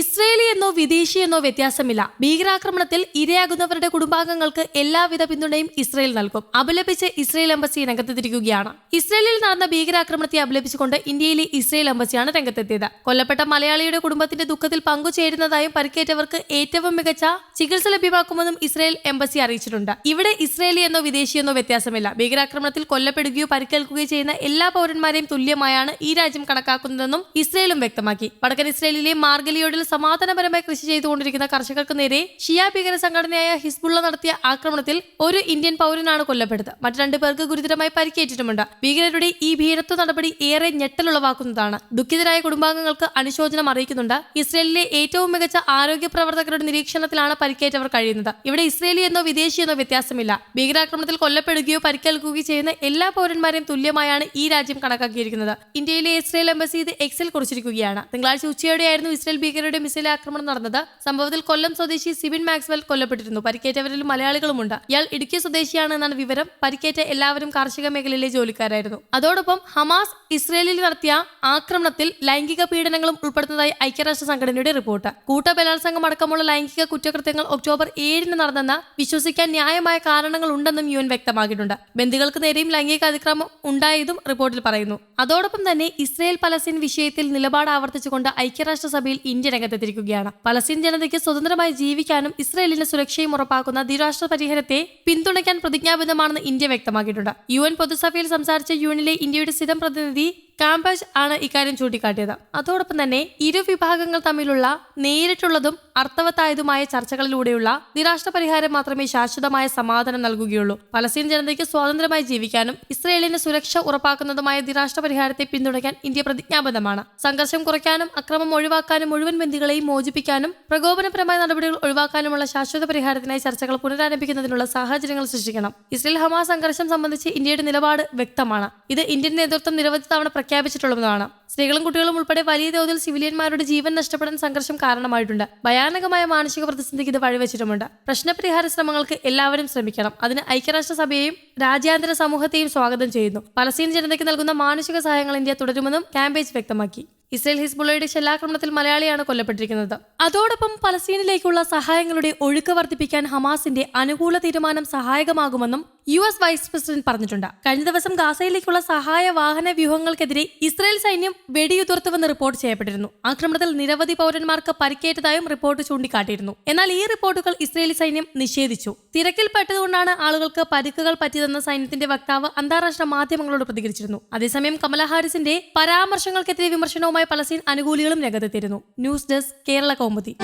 Israeli എന്നോ വിദേശി എന്നോ വ്യത്യാസമില്ല. ഭീകരാക്രമണത്തിൽ ഇരയാകുന്നവരുടെ കുടുംബാംഗങ്ങൾക്ക് എല്ലാവിധ പിന്തുണയും ഇസ്രയേൽ നൽകും. അപലപിച്ച് ഇസ്രയേൽ എംബസി രംഗത്തെത്തിരിക്കുകയാണ് ഇസ്രയേലിൽ നടന്ന ഭീകരാക്രമണത്തെ അപലപിച്ചുകൊണ്ട് ഇന്ത്യയിലെ ഇസ്രയേൽ എംബസിയാണ് രംഗത്തെത്തിയത്. കൊല്ലപ്പെട്ട മലയാളിയുടെ കുടുംബത്തിന്റെ ദുഃഖത്തിൽ പങ്കുചേരുന്നതായും പരിക്കേറ്റവർക്ക് ഏറ്റവും മികച്ച ചികിത്സ ലഭ്യമാക്കുമെന്നും ഇസ്രയേൽ എംബസി അറിയിച്ചിട്ടുണ്ട്. ഇവിടെ ഇസ്രയേലി എന്നോ വിദേശി എന്നോ വ്യത്യാസമില്ല. ഭീകരാക്രമണത്തിൽ കൊല്ലപ്പെടുകയോ പരിക്കേൽക്കുകയോ ചെയ്യുന്ന എല്ലാ പൗരന്മാരെയും തുല്യമായാണ് ഈ രാജ്യം കണക്കാക്കുന്നതെന്നും ഇസ്രയേലും വ്യക്തമാക്കി. വടക്കൻ ഇസ്രയേലിലെ മാർഗലിയോഡിൽ സമാധാനപരമായി കൃഷി ചെയ്തുകൊണ്ടിരിക്കുന്ന കർഷകർക്ക് നേരെ ഷിയ ഭീകര സംഘടനയായ ഹിസ്ബുള്ള നടത്തിയ ആക്രമണത്തിൽ ഒരു ഇന്ത്യൻ പൗരനാണ് കൊല്ലപ്പെട്ടത്. മറ്റു രണ്ടു പേർക്ക് ഗുരുതരമായി പരിക്കേറ്റിട്ടുമുണ്ട്. ഭീകരരുടെ ഈ ഭീരത്വ നടപടി ഏറെ ഞെട്ടലുളവാക്കുന്നതാണ്. ദുഃഖിതരായ കുടുംബാംഗങ്ങൾക്ക് അനുശോചനം അറിയിക്കുന്നുണ്ട്. ഇസ്രയേലിലെ ഏറ്റവും മികച്ച ആരോഗ്യ പ്രവർത്തകരുടെ നിരീക്ഷണത്തിലാണ് പരിക്കേറ്റവർ കഴിയുന്നത്. ഇവിടെ ഇസ്രയേലി എന്നോ വിദേശി എന്നോ വ്യത്യാസമില്ല. ഭീകരാക്രമണത്തിൽ കൊല്ലപ്പെടുകയോ പരിക്കേൽക്കുകയോ ചെയ്യുന്ന എല്ലാ പൗരന്മാരെയും തുല്യമായാണ് ഈ രാജ്യം കണക്കാക്കിയിരിക്കുന്നത്. ഇന്ത്യയിലെ ഇസ്രയേൽ എംബസി ഇത് എക്സിൽ കുറിച്ചിരിക്കുകയാണ്. തിങ്കളാഴ്ച ഉച്ചയോടെയായിരുന്നു ഇസ്രയേൽ ഭീകരരുടെ മിസൈൽ ആക്രമണം നടന്നത്. സംഭവത്തിൽ കൊല്ലം സ്വദേശി സിബിൻ മാക്സ്വെൽ കൊല്ലപ്പെട്ടിരുന്നു. പരിക്കേറ്റവരിൽ മലയാളികളുമുണ്ട്. ഇയാൾ ഇടുക്കി സ്വദേശിയാണ് എന്നാണ് വിവരം. പരിക്കേറ്റ എല്ലാവരും കാർഷിക മേഖലയിലെ ജോലിക്കാരായിരുന്നു. അതോടൊപ്പം ഹമാസ് ഇസ്രയേലിൽ നടത്തിയ ആക്രമണത്തിൽ ലൈംഗിക പീഡനങ്ങളും ഉൾപ്പെടുന്നതായി ഐക്യരാഷ്ട്ര സംഘടനയുടെ റിപ്പോർട്ട്. കൂട്ട കൂട്ടബലാത്സംഗം അടക്കമുള്ള ലൈംഗിക കുറ്റകൃത്യങ്ങൾ ഒക്ടോബർ ഏഴിന് നടന്നെന്ന് വിശ്വസിക്കാൻ ന്യായമായ കാരണങ്ങൾ ഉണ്ടെന്നും യു എൻ വ്യക്തമാക്കിയിട്ടുണ്ട്. ബന്ധുക്കൾക്ക് നേരെയും ലൈംഗിക അതിക്രമം ഉണ്ടായതും റിപ്പോർട്ടിൽ പറയുന്നു. അതോടൊപ്പം തന്നെ ഇസ്രയേൽ പലസ്തീൻ വിഷയത്തിൽ നിലപാട് ആവർത്തിച്ചുകൊണ്ട് ഐക്യരാഷ്ട്രസഭയിൽ ഇന്ത്യ രംഗത്തെത്തിയിരിക്കുകയാണ്. പലസ്തീൻ ജനതയ്ക്ക് സ്വതന്ത്രമായി ജീവിക്കാനും ഇസ്രയേലിന്റെ സുരക്ഷയും ഉറപ്പാക്കുന്ന ദ്വിരാഷ്ട്ര പരിഹാരത്തെ പിന്തുണയ്ക്കാൻ പ്രതിജ്ഞാബദ്ധമാണെന്ന് ഇന്ത്യ വ്യക്തമാക്കിയിട്ടുണ്ട്. യു എൻ പൊതുസഭയിൽ സംസാരിച്ച യുഎനിലെ ഇന്ത്യയുടെ സ്ഥിരം പ്രതിനിധി കാംബാജ് ആണ് ഇക്കാര്യം ചൂണ്ടിക്കാട്ടിയത്. അതോടൊപ്പം തന്നെ ഇരു വിഭാഗങ്ങൾ തമ്മിലുള്ള നേരിട്ടുള്ളതും അർത്ഥവത്തായതുമായ ചർച്ചകളിലൂടെയുള്ള നിരാഷ്ട്ര പരിഹാരം മാത്രമേ ശാശ്വതമായ സമാധാനം നൽകുകയുള്ളൂ. പലസ്തീൻ ജനതയ്ക്ക് സ്വാതന്ത്ര്യമായി ജീവിക്കാനും ഇസ്രയേലിന് സുരക്ഷ ഉറപ്പാക്കുന്നതുമായ നിരാഷ്ട്ര പരിഹാരത്തെ പിന്തുണയ്ക്കാൻ ഇന്ത്യ പ്രതിജ്ഞാബദ്ധമാണ്. സംഘർഷം കുറയ്ക്കാനും അക്രമം ഒഴിവാക്കാനും മുഴുവൻ ബന്ധികളെയും മോചിപ്പിക്കാനും പ്രകോപനപരമായ നടപടികൾ ഒഴിവാക്കാനുമുള്ള ശാശ്വത പരിഹാരത്തിനായി ചർച്ചകൾ പുനരാരംഭിക്കുന്നതിനുള്ള സാഹചര്യങ്ങൾ സൃഷ്ടിക്കണം. ഇസ്രയേൽ ഹമാസ് സംഘർഷം സംബന്ധിച്ച് ഇന്ത്യയുടെ നിലപാട് വ്യക്തമാണ്. ഇത് ഇന്ത്യൻ നേതൃത്വം നിരവധി തവണ പ്രഖ്യാപിച്ചിട്ടുള്ളതാണ്. സ്ത്രീകളും കുട്ടികളും ഉൾപ്പെടെ വലിയ തോതിൽ സിവിലിയന്മാരുടെ ജീവൻ നഷ്ടപ്പെടാൻ സംഘർഷം കാരണമായിട്ടുണ്ട്. ഭയാനകമായ മാനസിക പ്രതിസന്ധിക്ക് ഇത് വഴിവെച്ചിട്ടുമുണ്ട്. പ്രശ്നപരിഹാര ശ്രമങ്ങൾക്ക് എല്ലാവരും ശ്രമിക്കണം. അതിന് ഐക്യരാഷ്ട്രസഭയെയും രാജ്യാന്തര സമൂഹത്തെയും സ്വാഗതം ചെയ്യുന്നു. പലസ്തീൻ ജനതയ്ക്ക് നൽകുന്ന മാനുഷിക സഹായങ്ങൾ ഇന്ത്യ തുടരുമെന്നും ക്യാമ്പേജ് വ്യക്തമാക്കി. ഇസ്രയേൽ ഹിസ്ബുള്ളയുടെ ഷെല്ലാക്രമണത്തിൽ മലയാളിയാണ് കൊല്ലപ്പെട്ടിരിക്കുന്നത്. അതോടൊപ്പം പലസ്തീനിലേക്കുള്ള സഹായങ്ങളുടെ ഒഴുക്ക് വർദ്ധിപ്പിക്കാൻ ഹമാസിന്റെ അനുകൂല തീരുമാനം സഹായകമാകുമെന്നും യു എസ് വൈസ് പ്രസിഡന്റ് പറഞ്ഞിട്ടുണ്ട്. കഴിഞ്ഞ ദിവസം ഗാസയിലേക്കുള്ള സഹായ വാഹന വ്യൂഹങ്ങൾക്കെതിരെ ഇസ്രായേൽ സൈന്യം വെടിയുതിർത്തുവെന്ന് റിപ്പോർട്ട് ചെയ്യപ്പെട്ടിരുന്നു. ആക്രമണത്തിൽ നിരവധി പൗരന്മാർക്ക് പരിക്കേറ്റതായും റിപ്പോർട്ട് ചൂണ്ടിക്കാട്ടിയിരുന്നു. എന്നാൽ ഈ റിപ്പോർട്ടുകൾ ഇസ്രായേലി സൈന്യം നിഷേധിച്ചു. തിരക്കിൽപ്പെട്ടതുകൊണ്ടാണ് ആളുകൾക്ക് പരിക്കുകൾ പറ്റിയതെന്ന് സൈന്യത്തിന്റെ വക്താവ് അന്താരാഷ്ട്ര മാധ്യമങ്ങളോട് പ്രതികരിച്ചിരുന്നു. അതേസമയം കമല ഹാരിസിന്റെ പരാമർശങ്ങൾക്കെതിരെ വിമർശനവുമായി പലസ്തീൻ അനുകൂലികളും രംഗത്തെത്തിയിരുന്നു. News desk Kerala Kaumudi.